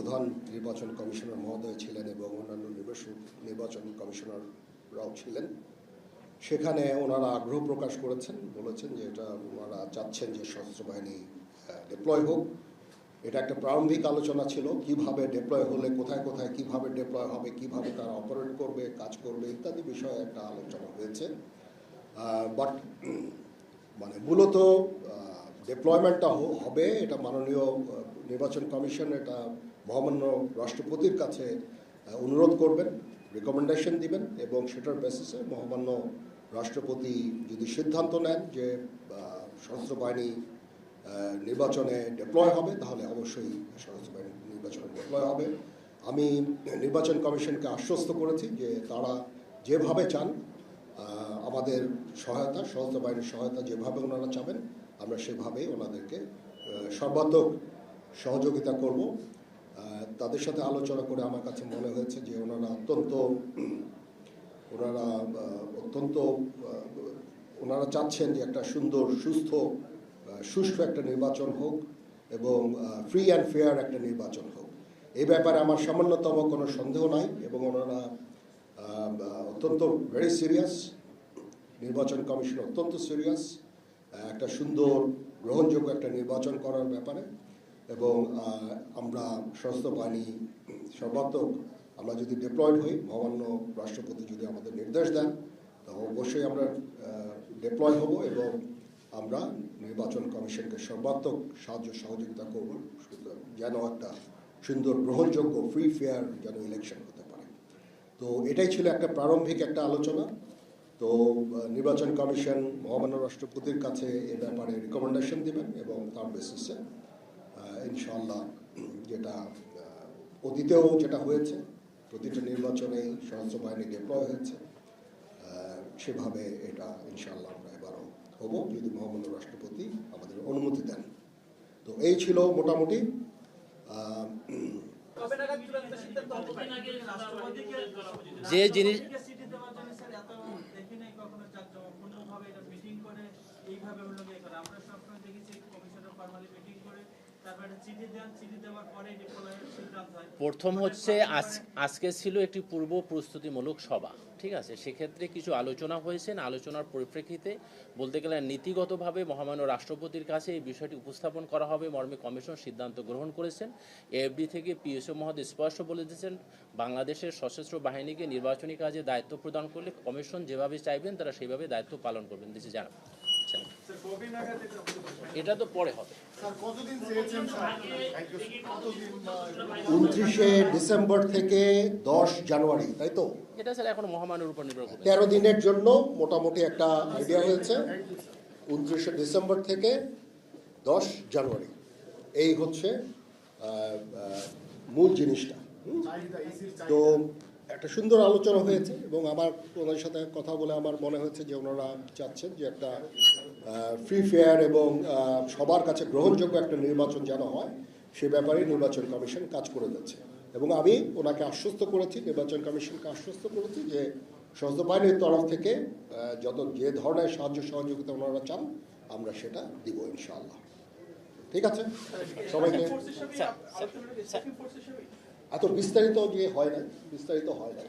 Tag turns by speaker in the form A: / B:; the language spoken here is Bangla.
A: প্রধান নির্বাচন কমিশনার মহোদয় ছিলেন এবং অন্যান্য নির্বাচন নির্বাচন কমিশনাররাও ছিলেন। সেখানে ওনারা আগ্রহ প্রকাশ করেছেন, বলেছেন যে এটা ওনারা চাচ্ছেন যে সশস্ত্র বাহিনী ডিপ্লয় হোক। এটা একটা প্রারম্ভিক আলোচনা ছিল, কীভাবে ডিপ্লয় হলে, কোথায় কোথায় কীভাবে ডিপ্লয় হবে, কীভাবে তারা অপারেট করবে, কাজ করবে, ইত্যাদি বিষয়ে একটা আলোচনা হয়েছে। বাট মানে মূলত ডিপ্লয়মেন্টটা হবে, এটা মাননীয় নির্বাচন কমিশন এটা মহামান্য রাষ্ট্রপতির কাছে অনুরোধ করবেন রেকমেন্ডেশন দিবেন এবং সেটার বেসিসে মহামান্য রাষ্ট্রপতি যদি সিদ্ধান্ত নেন যে সশস্ত্র বাহিনী নির্বাচনে ডিপ্লয় হবে, তাহলে অবশ্যই সশস্ত্র বাহিনী নির্বাচনে ডিপ্লয় হবে। আমি নির্বাচন কমিশনকে আশ্বস্ত করেছি যে তারা যেভাবে চান আমাদের সহায়তা, সশস্ত্র বাহিনীর সহায়তা যেভাবে ওনারা চাবেন, আমরা সেভাবেই ওনাদেরকে সর্বাত্মক সহযোগিতা করব। তাদের সাথে আলোচনা করে আমার কাছে মনে হয়েছে যে ওনারা অত্যন্ত ওনারা অত্যন্ত ওনারা চাচ্ছেন যে একটা সুন্দর, সুস্থ সুষ্ঠু একটা নির্বাচন হোক এবং ফ্রি অ্যান্ড ফেয়ার একটা নির্বাচন হোক। এই ব্যাপারে আমার সামান্যতম কোনো সন্দেহ নাই এবং ওনারা অত্যন্ত ভেরি সিরিয়াস নির্বাচন কমিশন অত্যন্ত সিরিয়াস একটা সুন্দর, গ্রহণযোগ্য একটা নির্বাচন করার ব্যাপারে এবং আমরা সশস্ত্র বাহিনী সর্বাত্মক। আমরা যদি ডিপ্লয়েড হই, মহামান্য রাষ্ট্রপতি যদি আমাদের নির্দেশ দেন, তো অবশ্যই আমরা ডিপ্লয় হব এবং আমরা নির্বাচন কমিশনকে সর্বাত্মক সাহায্য সহযোগিতা করব। যেন একটা সুন্দর, গ্রহণযোগ্য ফ্রি ফেয়ার যেন ইলেকশন হতে পারে। তো এটাই ছিল একটা প্রারম্ভিক একটা আলোচনা। তো নির্বাচন কমিশন মহামান্য রাষ্ট্রপতির কাছে এ ব্যাপারে রিকমেন্ডেশন দিবেন এবং তার বেসিসে ইনশাল্লাহ যেটা অতীতেও যেটা হয়েছে প্রতিটা নির্বাচনেই সশস্ত্র বাহিনী ডিপ্লয় হয়েছে সেভাবে এটা ইনশাল্লাহ আমরা এবারও হব যদি মহামান্য রাষ্ট্রপতি আমাদের অনুমতি দেন। তো এই ছিল মোটামুটি
B: যে জিনিস
C: রাষ্ট্রপতিকে চিঠি দেওয়ার জন্য স্যার এত দেখি নাই কখনো জাঁকজমকপূর্ণভাবে এটা মিটিং করে এইভাবে হলো গিয়ে করে। আমরা সবসময় দেখেছি কমিশনের ফর্মালি মিটিং
B: প্রথম হচ্ছে আজ- আজকে ছিল একটি পূর্ব প্রস্তুতিমূলক সভা ঠিক আছে? সেক্ষেত্রে কিছু আলোচনা হয়েছে। আলোচনার পরিপ্রেক্ষিতে বলতে গেলে নীতিগতভাবে মহামান্য রাষ্ট্রপতির কাছে এই বিষয়টি উপস্থাপন করা হবে। মর্মে কমিশন সিদ্ধান্ত গ্রহণ করেছেন। এফডি থেকে পিএসও মহোদয় স্পষ্ট বলে দিয়েছেন বাংলাদেশের সশস্ত্র বাহিনীকে নির্বাচনী কাজে দায়িত্ব প্রদান করলে কমিশন যেভাবে চাইবেন তারা সেইভাবে দায়িত্ব পালন করবেন। দিচ্ছে জানাব। আচ্ছা। এটা তো পরে হবে।
A: উনত্রিশে ডিসেম্বর থেকে দশ জানুয়ারি তাই তো?
B: এটা স্যার এখন মহামানের উপর নির্ভর করবে।
A: তেরো দিনের জন্য মোটামুটি একটা আইডিয়া হয়েছে। উনত্রিশে ডিসেম্বর থেকে দশ জানুয়ারি। এই হচ্ছে মূল জিনিসটা। তো একটা সুন্দর আলোচনা হয়েছে এবং আমার ওনার সাথে কথা বলে আমার মনে হয়েছে যে ওনারা চাচ্ছেন যে একটা ফ্রি ফেয়ার এবং সবার কাছে গ্রহণযোগ্য একটা নির্বাচন যেন হয় সে ব্যাপারে নির্বাচন কমিশন কাজ করে যাচ্ছে এবং আমি ওনাকে আশ্বস্ত করেছি নির্বাচন কমিশনকে আশ্বস্ত করেছি যে সশস্ত্র বাহিনীর তরফ থেকে যত যে ধরনের সাহায্য সহযোগিতা ওনারা চান আমরা সেটা দিব ইনশাআল্লাহ ঠিক আছে সবাইকে এত বিস্তারিত নিয়ে হয় না বিস্তারিত হয় না